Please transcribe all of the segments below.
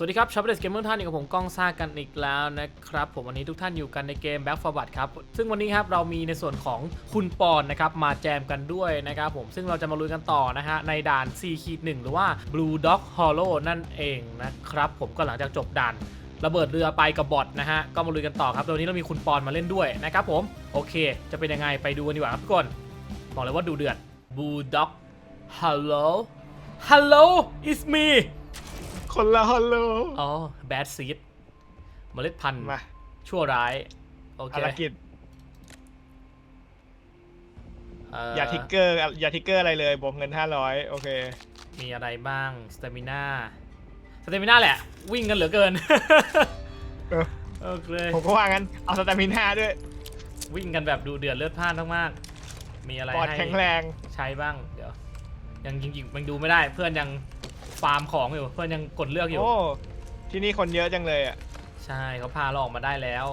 สวัสดีครับชาวเดสเกมเมอร์ท่านอยู่กับผมก้องซ่ากันอีกแล้วนะครับ ผมวันนี้ทุกท่านอยู่กันในเกม Back for b u d ครับ ซึ่งวันนี้ครับเรามีในส่วนของคุณปอนนะครับมาแจมกันด้วยนะครับผมซึ่งเราจะมาลุยกันต่อนะฮะในด่าน C ขีด1หรือว่า Blue Dog Hollow นั่นเองนะครับผมก็หลังจากจบด่านระเบิดเรือไปกับบอทนะฮะก็มาลุยกันต่อครับโดยวันนี้เรามีคุณปอนมาเล่นด้วยนะครับผมโอเค จะเป็นยังไงไปดูกันดีกว่าครับทุกคนบอกเลยว่าดูเดือด Blue Dog Hello Hello it's me คนละฮัลโหลอ๋อ bad seed เมล็ดพันธุ์มาชั่วร้าย โอเคภารกิจเอย่าทิกเกอร์อย่าทิกเกอร์อะไรเลยบวกเงิน 500 โอเค มีอะไรบ้างสเตมิน่าสเตมิน่าแหละ วิ่งกันเหลือเกินเออโอเคผมก็ว่างั้น เอาสตามิน่าด้วย วิ่งกันแบบดูเดือดเลือดพล่านมากๆมีอะไรปอดให้แข็งแรงใช้บ้างเดี๋ยวยังจริงๆยังดูไม่ได้เพื่อนยัง ฟาร์มของอยู่เพื่อนยังกดเลือกอยู่ โอ้ที่นี่คนเยอะจังเลยอะใช่เขาพาเราออกมาได้แล้ว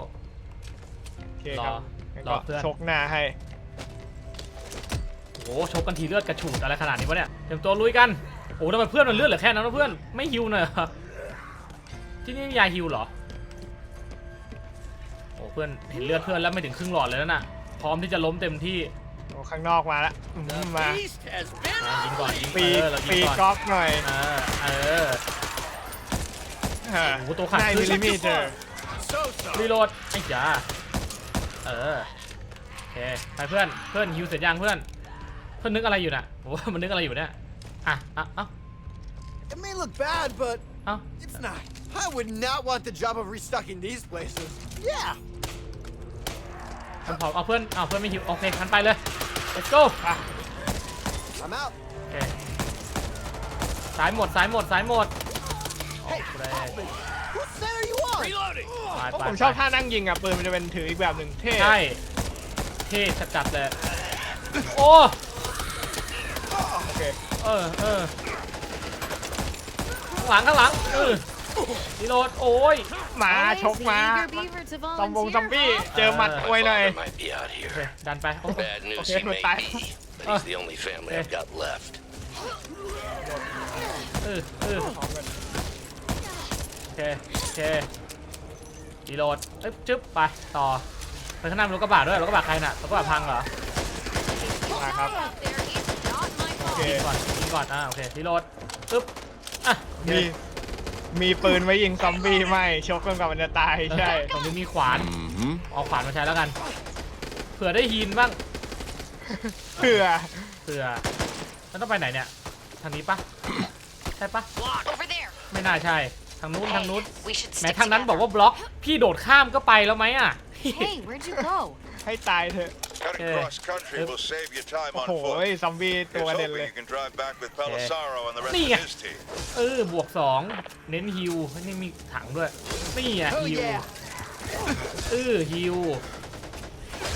โอเคครับรองั้นรอก็เพื่อน ชกหน้าให้โอ้โหชกกันทีเลือดกระฉูดอะไรขนาดนี้วะเนี่ยเตรียมตัวลุยกันโอ้ทำไมเพื่อนมันเลือดเหลือแค่นั้นวะเพื่อนไม่ฮิวหน่อยเหรอที่นี่มียาฮิวเหรอโอ้เพื่อนเห็นเลือดเพื่อนแล้วไม่ถึงครึ่งหลอดเลยนั่นน่ะพร้อมที่จะล้มเต็มที่ โอ้ข้างนอกมาละอืมมา Beast has been อะยิงก่อนยิงปีเออเรายิปีงก่อนก๊อกหน่อยเออเออ ฮะโอ้โหตัวขาด ได้ขึ้มินลลิเมตร so so. รีโหลดไอ้จ๋าเออโอเคไปเพื่อนเพื่อนฮิวเสร็จยังเพื่อน เพื่อนนึกอะไรอยู่น่ะโอ้มันนึกอะไรอยู่เนี่ยอะอะเอ้า It may look bad, but เอ้า it's not. I would not want the job of restocking these places. Yeah. มันเผาเอาเพื่อนเอาเพื่อนไม่หิวโอเคคันไปเลย let's go I'm out. โอเคสายหมดสายหมดสายหมดโอเค What set are you on? Reloading. ไปเพราะไปผมชอบท่านั่งยิงอะปืนมันจะเป็นถืออีกแบบหนึ่งเท่ ใช่เท่จัดๆเลยโอ้โอเค เออเออข้างหลังข้างหลังเออรีโหลดโอ้ย มาชกมาซอมบงซอมบี้เจอหมัดอวยหน่อย Father might be out โอเค here. ดันไปโอ้ Bad news Okay, he may but I- be, but Uh. he's the only family I've got left. เออเออโอเค โอเครีโหลดเอ้ยจึ๊บ ไป ต่อไปข้างหน้ามีรถกระบะด้วยรถกระบะใครน่ะรถกระบะพังเหรอมาครับ โอเค ยิงก่อนยิงก่อน อ่า โอเครีโหลดปึ๊บ อะโอเคมี มีปืนไว้ยิงซอมบี้ไม่ชกจนกว่ามันจะตายใช่ ตรงนี้มีขวาน เอาขวานมาใช้แล้วกัน เผื่อได้ฮีนบ้างเพื่อ เผื่อมันต้องไปไหนเนี่ย ทางนี้ปะใช่ปะ Over there. ไม่น่าใช่ ทางนู้นทางนู้น We should แหม้ stick ทางนั้น together. บอกว่าบล็อก พี่โดดข้ามก็ไปแล้วไหมอะ Hey, where'd you go? ให้ตายเถอะ Cutting Okay. cross country Yep. will save you time โอ้ on โห foot. ซอมบี้ตัว Here's กระเด็น hoping เลย you can drive back with Pelisaro and the rest Nia. of his team. เออบวกสองเน้นฮิวนี่มีถังด้วยนี่อะ Hell ฮิว yeah. เออฮิว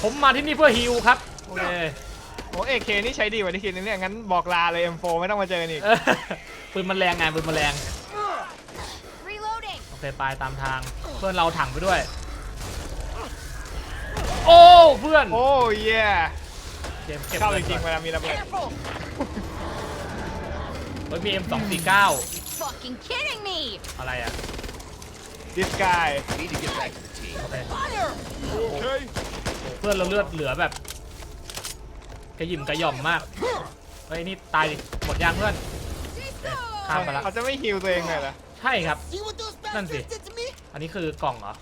ผมมาที่นี่เพื่อฮิวครับโอเคโอ้เอเคนี่ใช้ดีกว่าที่คิดนะเนี่ยงั้นบอกลาเลย M4 ไม่ต้องมาเจอกันอีก เออปืนมันแรงไงปืนมันแรง Reloading. โอเคไปตามทางเพื่อนเราถังไปด้วย โอ้เพื่อนโอ้เย่เกมเก็บเข้าจเงินริงๆก่เวอนลามีระเบิด Careful. เฮ้ยมี M249 Fucking kidding me. อะไรอะ this guy Need to get back to the team. โอเค Fire. Okay. เพื่อนเราเลือดเหลือแบบกระหยิมกระหย่อมมาก เฮ้ยนี่ตายดิหมดยางเพื่อนโอเคข้ามไปละ เขาจะไม่ฮิวตัวเองเลยเหรอใช่ครับ See what those นั่นสิ bastards did to me? อันนี้คือกล่องเหรอ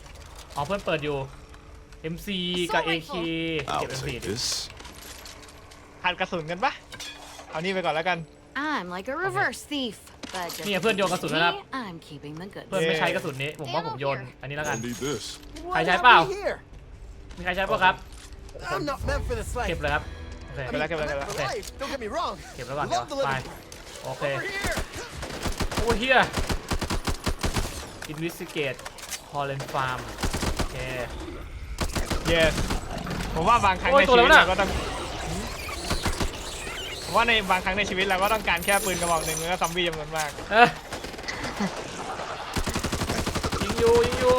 อ๋อเพื่อนเปิดอยู่ MC กับ AK เก็บ MC ดิหัดกระสุนกันปะเอานี่ไปก่อนแล้วกัน I'm like a reverse thief. But just เนี่ยเพื่อนโยนกระสุนแล้วนะครับ me, I'm keeping the good. เพื่อนไม่ใช้กระสุนนี้ ผมว่าผมโยนอันนี้แล้วกัน need this. What Khai trái happened bao. here? มีใครใช้ป่ะครับ I'm not meant for this life. เก็บเลยครับโอเค I เก็บแล้วเก็บแล้ว I'm เก็บ meant แล้ว for life. Don't get me wrong. เก็บแล้วก่อนเดี๋ยว Love the ไป living. โอเค Over here. โอ้เฮีย investigate Holland Farm โอเค yes ผมว่าบางครั้งโอ้ยในตัวชีวิตแล้วน่ะ เราก็ต้องผมว่าในบางครั้งในชีวิตเราก็ต้องการแค่ปืนกระบอกหนึ่งแล้วก็ซอมบี้จำนวนมาก เอ้ยยิงอยู่ยิงอยู่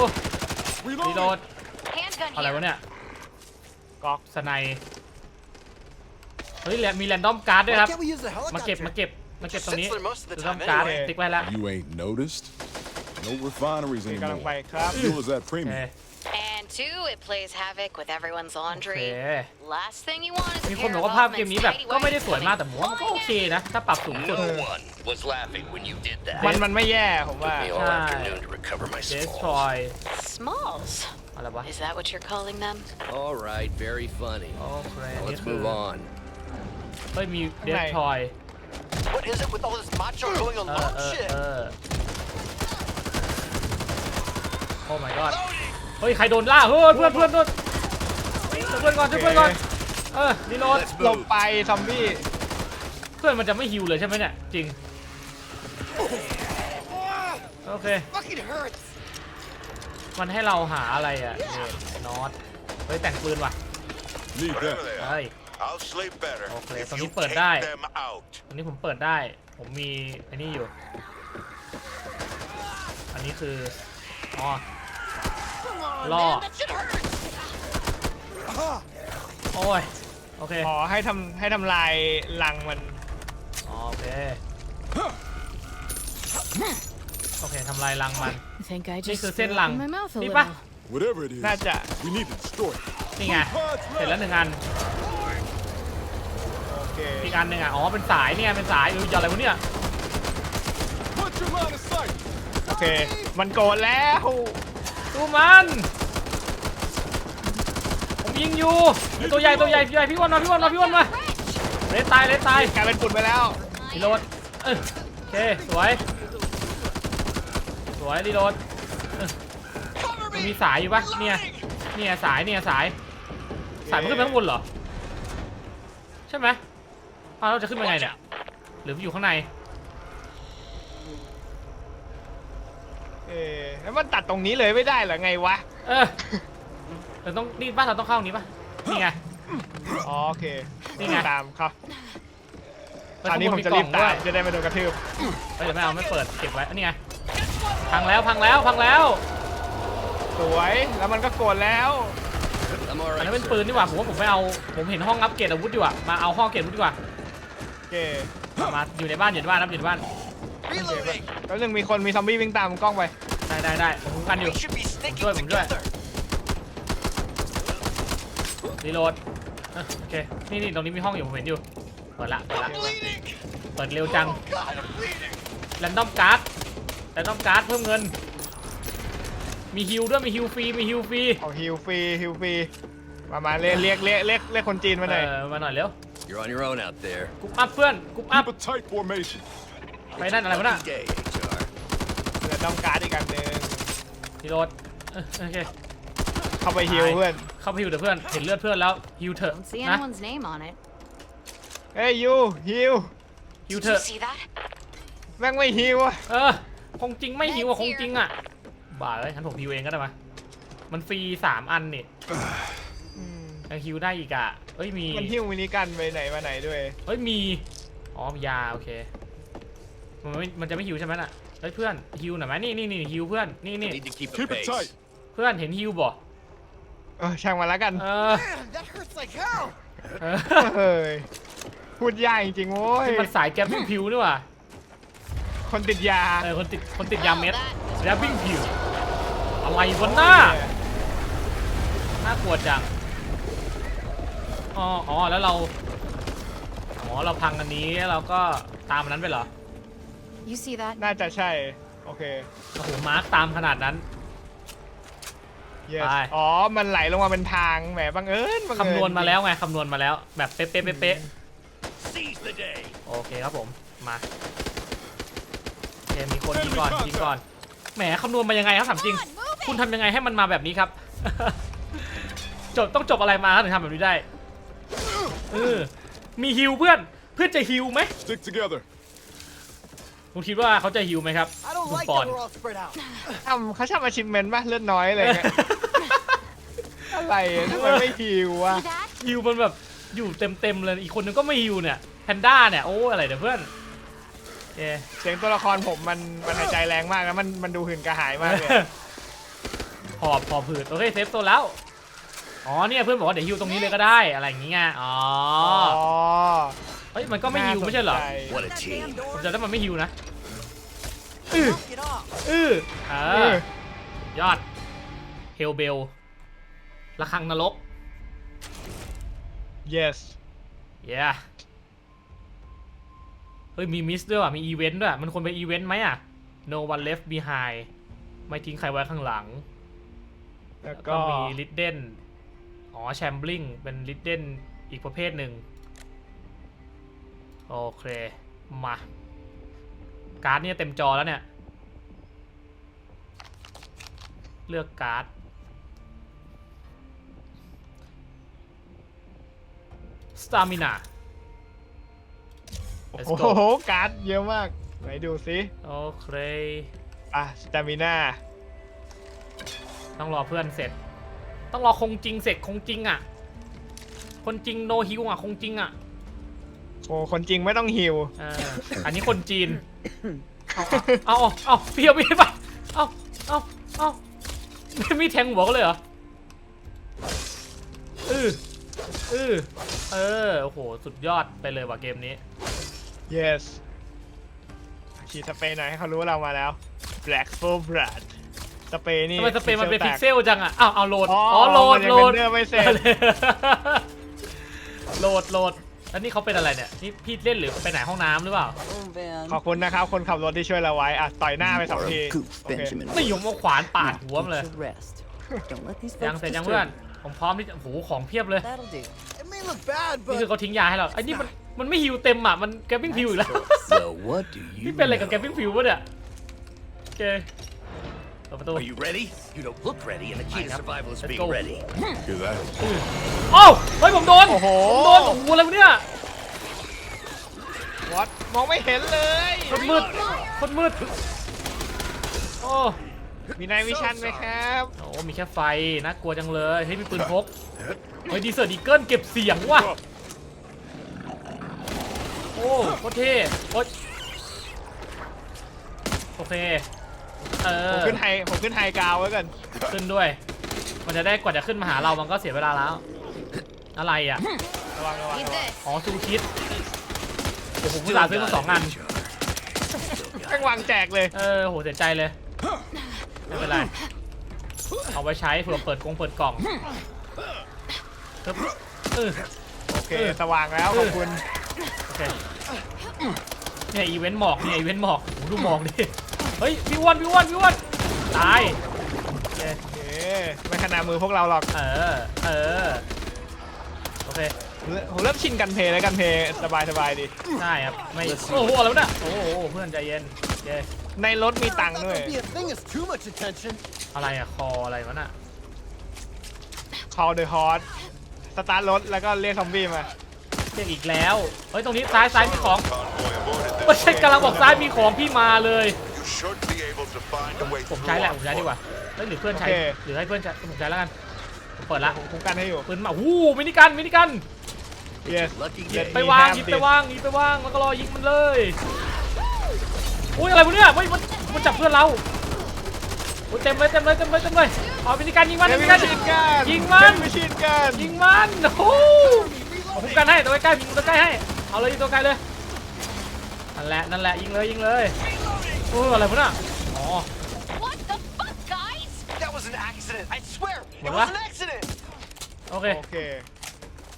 รีโหลด Handgun อะไร here. วะเนี่ยก๊อกสไนยเฮ้ยแล้วมีแรนดอมการ์ดด้วย Why ครับ can't we use the มาเก็บ helicopter? มาเก็บมาเก็บตรงนี้ Sits there most of the แรนดอม time การ์ด anyway. ติ๊กไว้แล้ว You ain't noticed? No refineries กำลัง anymore. ไปครับ Fuel is at โอเค premium. And two, it plays havoc with everyone's โอ laundry. เค Last thing you want is มี a คน pair บอก of ว่าภาพเกมนี้แบบ Altman's ก็ไม่ได้ tidy สวยมาก whities แต่ผมว่ามันก็โอเคนะ ถ้าปรับสูงสุด No one was laughing when you did that. มันมันไม่แย่ผมว่า Took me all Hi. afternoon to recover my smalls. destroy Smalls. อะไรวะ Is that what you're calling them? All right, very funny. โอเค Now นี่ let's คือ move on. เฮ้ยมี ข้างใน destroy What is it with all this macho going เออ alone เออ shit? เออโอ้ my god เฮ้ยใครโดนล่าเฮ้ยเพื่อนเพื่อนโดนช่วยเพื่อนก่อนช่วยเพื่อนก่อนเออรีโหลด Let's หลบ move. ไปซอมบี้เพื่อนมันจะไม่ฮิวเลยใช่ไหมเนี่ยจริงโอเค Fucking hurts. มันให้เราหาอะไรอะเนน็อตเฮ้ยแต่งปืนว่ะ Need Whatever that. they are. เฮ้ย I'll sleep better Okay, if so you you put take that. them out. อันนี้ผมเปิดได้ ผมมีไอ้นี่อยู่ อันนี้คืออ๋อ Come on, Law. man. That shit hurts. โอ้ย โอเค ขอให้ทำให้ทำลายรังมันอ๋อโอเค โอเคทำลายรังมัน I think I just just threw open my mouth a Di little. ba? Whatever it is, น่าจะ we need to destroy it. นี่ไง เสร็จแล้วหนึ่งอัน โอเคอีกอันหนึ่งอะ อ๋อ เป็นสายเนี่ย เป็นสายอืออะไรวะเนี่ย Put your line of sight. โอเค มันโกรธแล้ว ดูมัน ผมยิงอยู่ไอ้ตัวใหญ่ตัวใหญ่พี่ใหญ่พี่อ้วันมาพี่อ้วันมาพี่อ้วันมาเลสตายเลสตายกลายเป็นฝุ่นไปแล้วรีโหลดเออโอเคสวย สวยรีโหลดเออมันมีสายอยู่ปะเนี่ยเนี่ยสายเนี่ยสาย สายมันขึ้นไปข้างบนเหรอ ใช่ไหมอ้าวเราจะขึ้นไปไงเนี่ยหรือมันอยู่ข้างใน เออแล้วมันตัดตรงนี้เลยไม่ได้เหรอไงวะ เออเราต้องนี่ป้าเราต้องเข้าตรงนี้ปะนี่ไง อ๋อโอเคนี่ไง ตามครับเฮ้ยตอนนี้ข้างผบมจะรีบกล่องด้ตาวยมจะได้ไม่โดนกระทืบเฮ้ยเดี๋ยวไม่เอาไม่เปิดเก็บไว้อันนี้ไงพังแล้วพังแล้วพังแล้วสวยแล้วมันก็โกรธแล้ว I'm all อัน right. นั้นเป็น sir. ปืนดีกว่าผมว่าผมไม่เอาผมเห็นห้องอัปเกรดอาวุธดีกว่ามาเอาห้องอัปเกรดอาวุธดีกว่าโอเคมามาอยู่ในบ้านอยู่ในบ้านครับอยู่ในบ้าน Reloading. แล้วหนึ่งมีคนมีซอมบี้วิ่งตามกล้องไป ได้ได้ได้ผมคุ้มกันอยู่ We should be sticking Tôi cũng vậy. together. รีโหลดเอ้ยโอเค นี่นี่ตรงนี้มีห้องอยู่ผมเห็นอยู่ เปิดละ เปิดละ Bleeding. เปิดเร็วจัง God, I'm bleeding. แรนดอมการ์ดแรนดอมการ์ดเพิ่มเงิน มีฮิลด้วย มีฮิลฟรี มีฮิลฟรี เอาฮิลฟรีฮิลฟรีมามาเรียกเรียกเรียกเรียกเรียกคนจีนมาหน่อยเออมาหน่อยเร็ว You're on your own out there. กรุ๊ปอัพเพื่อน กรุ๊ปอัพ Keep a tight formation. ไปนั่นอะไรวะน่ะ Day, HR. เหลือต้องการดอีกอันหนึ่งรีโหลดเอ้ยโอเค เข้าไปฮิลเพื่อน เข้าไปฮิวเถอะเพื่อน เห็นเลือดเพื่อนแล้วฮิวเถอะ Don't see นะ anyone's name on it. เฮ้ยยูฮิลฮิว Did เถ you อะ see that? แม่งไม่ฮิลอะเออ คงจริงไม่ฮิวอะคงจริงอะบ้าเลยฉันผมฮิวเองก็ได้มามันฟรีสามอันนี่อืมยังฮิวได้อีกอะเอ้ยมี มันฮิวมินิกันไปไหนมาไหนด้วย เฮ้ยมี อ๋อยาโอเค มันไม่มันจะไม่ฮิวใช่ไหมน่ะเฮ้ยเพื่อนฮิวหน่อยไหมนี่นี่นี่ฮิวเพื่อนนี่นี่ Need to keep a Keep it pace. tight. เพื่อนเห็นฮิวบ่เออช่างมาแล้วกันเออ Man, that hurts like hell. เออเฮ้ยพูดยากจริงๆโว้ยนี่มันสายแกบบิ้งผิวนี่หว่าคนติดยาเออคนติดคนติดยาเม็ด Oh, that แกบบิ้งผิว อะไรวะหน้า น่ากลัวจัง อ๋อ อ๋อ แล้วเรา อ๋อ เราพังอันนี้แล้วเราก็ตามอันนั้นไปเหรอ You see that? น่าจะใช่ โอเค โอ้โหมาร์กตามขนาดนั้น yes ไป อ๋อ มันไหลลงมาเป็นทาง แหมบังเอิญบังเอิญคำนวณมาแล้วไงคำนวณมาแล้ว แบบเป๊ะเป๊ะเป๊ะเป๊ะ Seize the day. โอเคครับผมมาโอเคมีคนยิงก่อนยิงก่อนแหมคำนวณมายังไงครับถามจริงคุณทำยังไงให้มันมาแบบนี้ครับ จบต้องจบอะไรมาครับถึงทำแบบนี้ได้เออมีฮิวเพื่อนเพื่อนจะฮิวไหม Stick together. คุณคิดว่าเขาจะฮิวไหมครับ I don't คุณ like ปอ that น we're all spread out. ทำเขาชอบมาชิมเมนต์ป่ะเลือดน้อยอะไรเงี้ยอะไรอะทำไมไม่ฮิววะ See that? ฮิวมันแบบอยู่เต็มเต็มๆเลยอีกคนนึงก็ไม่ฮิวเนี่ยแพนด้าเนี่ยโอ้อะไรเดี๋ยวเพื่อนโอเคเสียงตัวละครผมมันมันหายใจแรงมากแล้วมันมันดูหื่นกระหายมากเลยหอบหอบผืดโอเคเซฟตัวแล้วอ๋อเนี่ยเพื่อนบอกว่าเดี๋ยวฮิวตรงนี้เลยก็ได้อะไรอย่างงี้ไงอ๋ออ๋อ เฮ้ยมันก็ไม่ฮิวไม่ใช่เหรอน่าสนใจ What a team. ผมจะได้มันไม่ฮิวนะ Knock it off. อื้อเอเอออยอด เฮลเบลระฆังนรก yes เย้เฮ้ยมีมิสด้วยว่ะ มีอีเวนต์ด้วย มันควรเป็นอีเวนต์ไหมอะ no one left behind ไม่ทิ้งใครไว้ข้างหลัง แล้วก็ก็มีลิดเดนอ๋อแชมบลิงเป็นลิดเดนอีกประเภทหนึ่ง โอเค มา การ์ดเนี่ยเต็มจอแล้วเนี่ย เลือกการ์ด สตามินาโอ้ Let's โห go การ์ดเยอะมาก ไหนดูสิโอเค อะสตามิน่าต้องรอเพื่อนเสร็จ ต้องรอคงจริงเสร็จคงจริงอะ คนจริงโนฮิวอะคงจริงอะ โอ้คนจริงไม่ต้องหิวเอออันนี้คนจีน เอาเอาเอาเพียวมีดไปเอาเอาเอาไม่มีแทงหัวก็เลยเหรอเออเออเออโอ้โห สุดยอดไปเลยว่ะเกมนี้ yes ฉีดสเปรย์หน่อยให้เขารู้ว่าเรามาแล้ว black for blood สเปรย์นี่ทำไมสเปรย์มันเป็นพิกเซแตลจังอะอ้าวเอาโหลด อ๋ออ๋อโหลด มันยังโหลดเรนเดอร์ไม่เสร็จ โหลดโหลด แล้วนี่เขาเป็นอะไรเนี่ยนี่พี่เล่นหรือไปไหนห้องน้ำหรือเปล่าขอบคุณนะครับ คนขับรถที่ช่วยเราไว้อะต่อยหน้าไปสองที Or a goof, โอเค Benjamin. ไม่ยอมเอาขวานปาดหัวมันเลย Get to rest. Don't let these ยัง folks เสร็จยัง disturb เพื่อน you. ผมพร้อมที่จะโอ้โหของเพียบเลย That'll do. It may look bad, นี่คือ but เขาทิ้งยาให้เราไอ้นี่มันมันไม่ฮิวเต็มอะมันแกปปิ้งพิวอีกแล้ว So what do you นี่เป็นอะไรกับแกป know? ปิ้งพิววะเนี่ยโอเค เปิดประตู Are you ready? You don't look ready, and the key to Yep. survival is Let's being go. ready. Hear that? โอ้าวเฮ้ยผมโดนโอ้โห ผมโดนโอ้โหอะไรวะเนี่ยวัดมองไม่เห็นเลยคนมืดคนมืดโอ้มีนายวิชันไหมครับโอ้มีแค่ไฟน่ากลัวจังเลยเฮ้ยมีปืนพกเฮ้ยดีเซอร์ดีเกิลเก็บเสียงว่ะโอ้โคตรเท่โอ้ยโอเค เอผมอ ขึ้นไฮผมขึ้นไฮกราวไว้ก่อนขึ้นด้วย มันจะได้กว่าจะขึ้นมาหาเรา มันก็เสียเวลาแล้ว อะไรอะ ระวังระวัง Need ระวัง this. อ๋อซูคิดโอ้โหผู้สาห์ซื้อมาสองอัน แม่งวางแจกเลย เออโหเสียใจเลย ไม่เป็นไร เอาไว้ใช้เผื่อเปิดกงเปิดกล่องครับเออ โอเคสว่างแล้ว ขอบคุณ โอเคเนี่ยอีเวนต์หมอกเนี่ยอีเวนต์หมอกโหดูหมอกดิ เฮ้ยพี่อ้วนพี่อ้วนพี่อ้วนตายโอเคโอเคไม่ขนาดมือพวกเราหรอก เออเออโอเคผมผมเริ่มชินกันเพลย์แล้วกันเพลย์สบายสบายดีได้ครับไม่โอ้โหอะไรวะเนี่ยโอ้โหเพื่อนใจเย็นโอเคในรถมีตัง not ค์ด้วย gonna be a thing as too much attention. อะไรอะคออะไรวะน่ะ call the horse สตาร์ทรถแล้วก็เรียกซอมบี้มาเรียกอีกแล้ว เฮ้ย ตรงนี้ซ้ายซ้ายมีของ Convoy aborted ไม่ this ใช่กำลังบอกซ้ายมีของพี่มาเลย You should be able to find a way ผม through ใช้แหละ on ผมใช้ดีกว่าเฮ้ยหรือเพื่อนใช้โอเค หรือให้เพื่อนใช้ผมใช้แล้วกันผมเปิดละผมคุ้มกันให้อยู่ ปืนมาวู้มินิกันมินิกัน yes Lucky Yes. game. ไปวางมีหยิบแต้มไปวางหยิบไปวางแล้วก็รอยิงมันเลยอุ้ยอะไรวะเนี่ยเฮ้ยมันมันจับเพื่อนเราโอ้ยเต็มเลยเต็มเลยเต็มเลยเต็มเลยเอามินิกันยิงมันเดมิวินิดกันชินกันยิงมันเดวิดชินกันยิงมันโอ้โหผมคุ้มกันให้ตัวใกล้ๆยิงตัวใกล้ให้เอาเลยยิงตัวไกลเลยนั่นแหละนั่นแหละยิงเลยยิงเลย โอ้ยอะไรวะเนี่ยอ๋อ What the fuck, guys? That was an accident. I swear, it What? was an accident. โอเคโอเค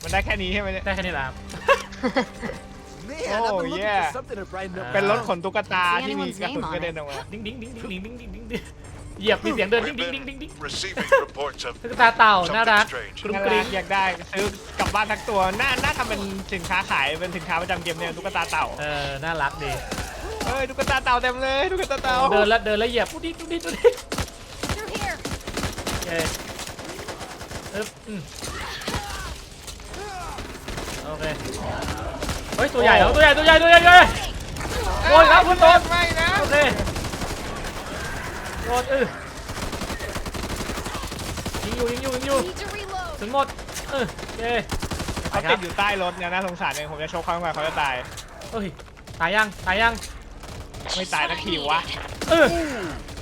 มันได้แค่นี้ใช่ไหมเนี่ย ได้แค่นี้แหละครับ Man, Oh, I've been looking yeah. for something to brighten up. เป็นรถขนตุ๊กตา See ที่มี anyone's กระสุน name on กระเด็นออกมาดิ้งดิ้งดิ้งดิ้งดิ้งดิ้งดิ้งดิ้งเหยียบมีเสียงเดินดิ้ง We've ดิ้งดิ้งดิ้ง been ดิ้ง receiving reports of ตุ๊กตาเต่าน่ารัก Something strange. กรุงน่ากริรังกอยากได้ซื้อกลับบ้านทั้งตัวน่าน่าทำเป็นสินค้าขายเป็นสินค้าประจำเกมเนี่ยตุ๊กตาเต่า เออน่ารักดี เฮ้ยตุ๊กตาเต่าเต็มเลยตุ๊กตาเต่าเดินแล้วเดินแล้วเหยียบปุ๊ดดิ๊ดปุ๊ดดิ๊ดปุ๊ดดิ๊ด Through here. โอเคอึ๊บอืมโอเคเฮ้ยตัวใหญ่เหรอตัวใหญ่ตัวใหญ่ตัวใหญ่ตัวใหญ่โดนครับคุณโดนไม่นะโอเคโดนเออยิงอยู่ยิงอยู่ยิงอยู่ Need to reload. ถึงหมดเออโอเคไปเขาคติรัดบอยู่ใต้รถเนี่ยน่าสงสารเองผมจะชกเขาทำไมเขาจะตายเฮ้ยตายยังตายยัง ไม่ตายนักทีวะเออ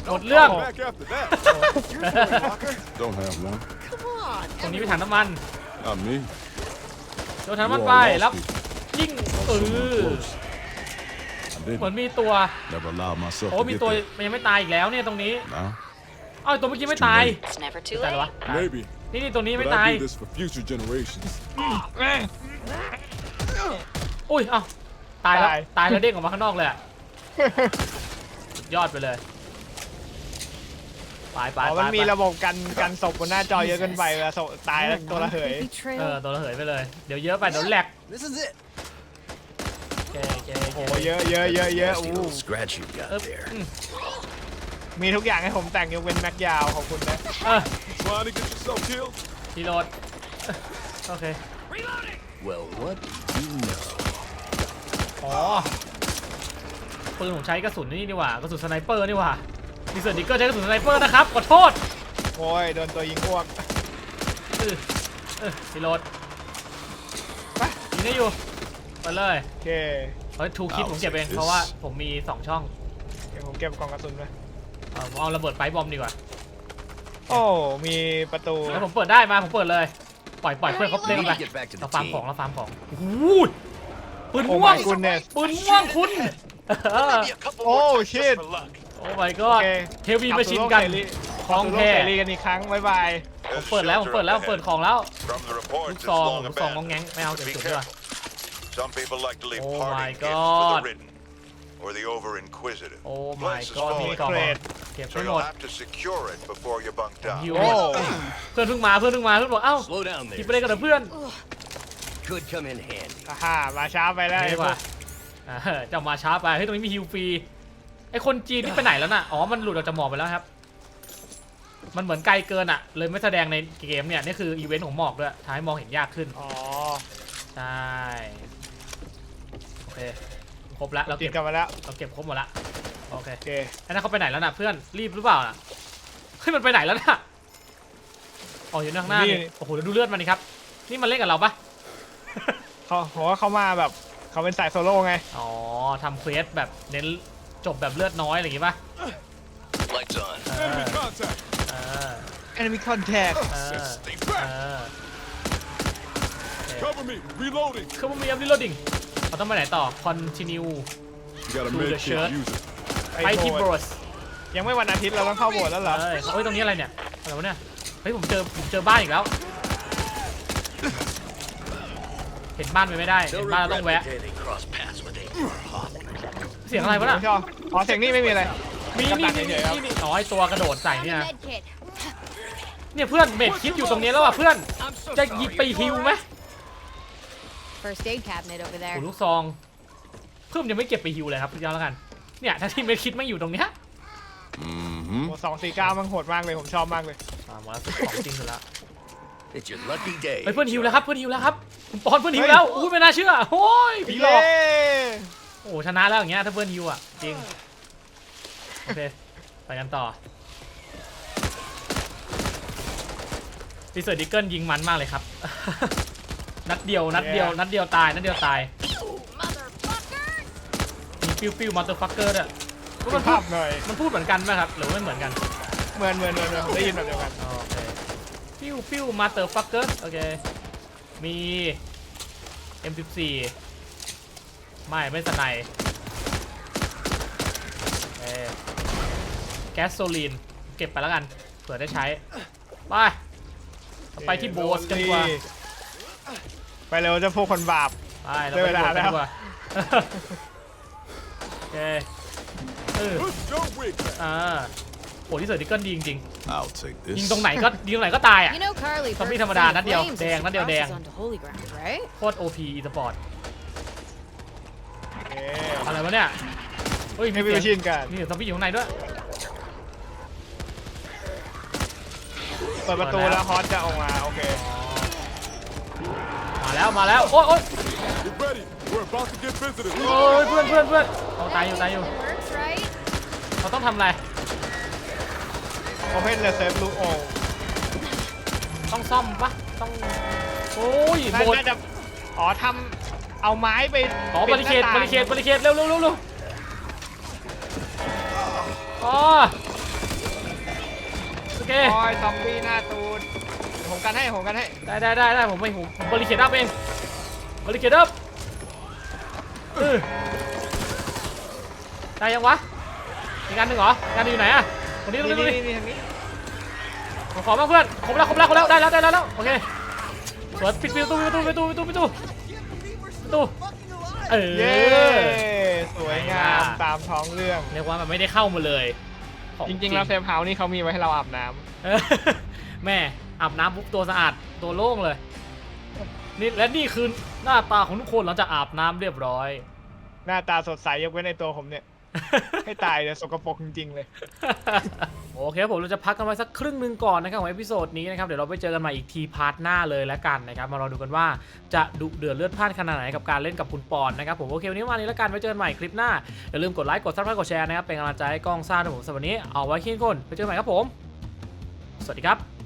หมดเรื่อง Back after that. Walker. Don't have one. Come on. ตรงนี้มีถังน้ำมัน Not me. โดนถังน้ำมันไปแล้วยิงเออ I've didn't. เหมือนมีตัว Never allowed myself โอ้ to มี get ตัว there. มันยังไม่ตายอีกแล้วเนี่ยตรงนี้ Now, เอ้าตัวเมื่อกี้ไม่ตาย It's never too ตายแล้ววะ late. maybe, นี่นี่ตัวนี้ but ไม่ I ตาย do this for future generations. อุ้ยเอ้าตายแล้ว ตาย ตายแล้วเด้งออกมาข้างนอกเลยอะ สุดยอดไปเลย ไปไปอ๋อไปมันมีไประบบกันกันศพบนหน้าจอเยอะเกินไปเวลาศพตายแล้วตัวละเหย Creepy เออ trail. ตัวระเหยไปเลย เดี๋ยวเยอะไปเดี๋ยวแหลก This is it. โอเคโอเคโอเคโอ้เยอะเยอะเยอะเยอะ Nasty อู้ little scratch you เออ got there. อืมมีทุกอย่างให้ผมแต่งยกเว้นแม็กยาวขอบคุณนะ เออ Trying to get yourself killed? ทีโรดโอเค Well, what do you know? อ๋อ ปืนผมใช้กระสุนนี่นี่หว่ากระสุนสไนเปอร์นี่หว่าดีเซอร์ดิเกอร์ใช้กระสุนสไนเปอร์นะครับขอโทษโอ้ยโดนตัวยิงอ้วกเออเออทีโรดไปยิงได้อยู่ไปเลยโอเคเฮ้ยทูคิดผมเก็บเองเพราะว่าผมมี2ช่องเดี๋ยวผมเก็บกล่องกระสุนไว้เออผมเอาระเบิดไปบอมดีกว่าโอ้มีประตูแล้วผมเปิดได้มาผมเปิดเลยปล่อยปล่อยเพื่อนเขา We เล่น need ไป to get back to เรา the ฟาร์มของ team. เราฟาร์มของโอ้โหปืนโอ้ม่วง my goodness ปืนม่วงคุณ เออ Maybe a couple Oh, more times shit. just for luck. โอ้ my god โอเคเฮวีมาชินกันขอของงแท้แท้เสรีกันอีกครั้ง บ๊ายบาย ผม There's a เปิดแล้วผม shelter เปิดแล้ว up เปิด ahead. ของแล้ว From the ลู reports, ก it's ซอง long ลูกซองงอง abandoned. แงงไม่เอา But เก็บ be จุดด้วย careful. Some people like to leave Oh my parting gifts for God. the ridden or the over inquisitive. Oh my Place is god full มี of กล่องเกรดเก็บ So ให้หม you'll ด have to secure it before you bunk down. ฮิวโอ้เพื่อนเพิ่งมาเพื่อนเพิ่งมาเพื่อนบอกเอ้า Slow down หยิบ there. ไปเลยกันเถอะเพื่อน Could come in handy. ฮ่ามาช้าไปแล้วนี่ไอ้ดีพกวว่าก อ่าจะเอามาช้าไปเฮ้ยตรงนี้มีฮิวฟรีไอคนจีนนี่ไปไหนแล้วน่ะอ๋อมันหลุดออกจากหมอกไปแล้วครับ มันเหมือนไกลเกินอะ เลยไม่แสดงในเกมเนี่ยนี่คืออีเวนต์ของหมอกด้วยทำให้มองเห็นยากขึ้นอ๋อใช่โอเคครบแล้วเราติเก็ดบกันมาแล้วเราเก็บครบหมดละโอเคโอเคไอ้นั่นเขาไปไหนแล้วน่ะเพื่อนรีบหรือเปล่าน่ะเฮ้ยมันไปไหนแล้วน่ะอ๋ออยู่ข้างหน้านี่โอ้โหแล้วดูเลือดมันนี่ครับ นี่มันเล่นกับเราปะ เขาผมว่าเขามาแบบ เขาเป็นสายโซโล่ไง อ๋อทำเควสแบบเน้นจบแบบเลือดน้อยอะไรอย่างงี้ปะ Lights on. เออ Enemy contact. เออ enemy contact เออ Stay เอ back. อ Cover me. Reloading. คือมันมีอัพรีโหลดิ้งเราต้องไปไหนต่อ continue You got a Through the med shirt. kit. Use it. ไปที่โบโบสสถ์ยังไม่วันอาทิตย์เราต้องเข้าโบสถ์แล้วเหรอ เอ้ยเฮ้ยตรงนี้อะไรเนี่ยอะไรวะเนี่ย เฮ้ยผมเจอผมเจอบ้านอีกแล้ว เห็นบ้านไปไม่ได้เห็ They'll นบ้านเราต้อ regret ง the แวะ day they cross paths with Abraham. เสียงอะไรวะผน่ะมชอบอ๋อเสียงนี่ไม่มีอะไร มีกับนี่ดักนี่เฉนี่ยๆครับนี่อ๋อไอตัวกระโดดใส่ Found เนี่ย a med kit. เนี่ยเพื่อนเมดคิดอยู่ตรงนี้แล้วอะเพื่อน จะหยิบไปฮิวไหม First aid cabinet over โอ้ there. ลูกซอง เพิ่มยังไม่เก็บไปฮิวเลยครับพี่เจ้าแล้วกัน เนี่ยถ้าที่เมดคิดไม่อยู่ตรงเนี้ย Mm-hmm. โอ้สองสี่เก้ามันโหดมากเลยผมชอบมากเลย อ่าหมดแล้วของจริงสุดแล้ว It's your lucky day. เฮ้ยเพื่อนฮิวแล้วครับเพื่อนฮิวแล้วครับคุณปอนเพื่อนฮิวแล้วอู้ไม่น่าเชื่อโอ้ยผีหลอกเย้โอ้ชนะแล้วอย่างเงี้ยถ้าเพื่อนฮิวอะจริงโอเคไปกันต่อดีเซอร์ดิเกิลยิงมันมากเลยครับ นัดเดียวนัดเดียวนัดเดียวตายนัดเดียวตาย Motherfuckers! มีปิ้วปิ้วมาเตอร์ฟักเกอร์ด้วยมันคุณพูภาดพหน่อยมันพูดเหมือนกันไหมครับหรือว่าไม่เหมือนกันเหมือนเหมือนเหมือนเหมือนผมได้ยินแบบเดียวกันโอเค ปิ้วปิ้วมาเตอร์ฟักเกอร์โอเค มี M14 ไม่ ไม่สไนด์เออแก๊สโซลีน เก็บไปแล้วกัน เผื่อได้ใช้ ไป ไปที่โบสถ์กันดีกว่า ไปเร็วเจะพวกคนบาป ไปเราไปได้เวโบลาสถ์กันแล้วดีกว่าโอเคเออ Put your wig back. อ่า โหที่เสือดิเกิลดีจริง I'll take ๆ this. ยิงตรงไหนก็ยิงตรงไหนก็ตายอะ You know Carly Zombie burst ธรรมดา into นัดเดียว flames แดง if นัด she เดียวแดง crosses onto holy ground, right? โคตร OP อีสปอร์ตโอเคอะไรวะเนี่ย เฮ้ยให้มีพี่เสีไปยงชินกันมีเสียงซอมบี้อยู่ข้างในด้วย เปิดประตูแล้วฮอตจะออกมาโอเคมาแล้วมาแล้วโอ๊ยโอ๊ย Get ready. We're about to get visited. โอ๊ยเพื่อนเพื่อนเพื่อนเอาตายอยู่ตายอยู่ Works, right? เราต้องทำอะไร โอเพนเลเซฟลูโอต้องซ่อมปะต้องโอ้ยน่าโบดน่าจะอ๋อทำเอาไม้ไปอ๋อปิบดริหเคน้าดต่างบริเคดบริเคดเร็วเร็วเร็วเร็วอ๋อโอเคโอ้ยซอมบี้หน้าตูนผมกันให้ผมกันให้ได้ได้ได้ได้ผมไม่ผมผมบริเคดอัพเองบริเคดอัพเออได้ยังวะอีกอันหนึ่งเหรออีกอันหนึ่งอยู่ไหนอะต รงนี้ตรงนี้ตรงนี้นี่นี่ทางนี้ขอขอมาเพื่อนครบแล้วครบแล้วครบแล้วได้แล้วได้แล้วได้แล้วโอเคสวยปิดปิดประตูปิดประตูปิดประตูปิดประตูประตูเอเย้อสวยงามตามท้องเรื่อง เรียกว่ามันไม่ได้เข้ามาเลยขอจริงๆแล้วเซฟเฮาส์นี่เขามีไว้ให้เราอาบน้ำเออแม่อาบน้ำปุ๊บตัวสะอาดตัวโล่งเลยนี่และนี่คือหน้าตาของทุกคนหลังจากอาบน้ำเรียบร้อย หน้าตาสดใสยกเว้นในตัวผมเนี่ย ให้ตายเลยสกปรกจริงๆเลย โอเคครับผมเราจะพักกันไว้สักครึ่งหนึ่งก่อนนะครับของเอพิโซดนี้นะครับเดี๋ยวเราไปเจอกันใหม่อีกทีพาร์ทหน้าเลยแล้วกันนะครับมารอดูกันว่าจะดุเดือดเลือดพล่านขนาดไหนกับการเล่นกับคุณปอนนะครับผมโอเควันนี้วันนี้แล้วกันไว้เจอกันใหม่คลิปหน้าอย่าลืมกดไลค์กดซับสไครต์กดแชร์นะครับเป็นกำลังใจให้กล้องซ่านะผมสำหรับวันนี้เอาไว้คิดคนไปเจอกันใหม่ครับผม สวัสดีครับ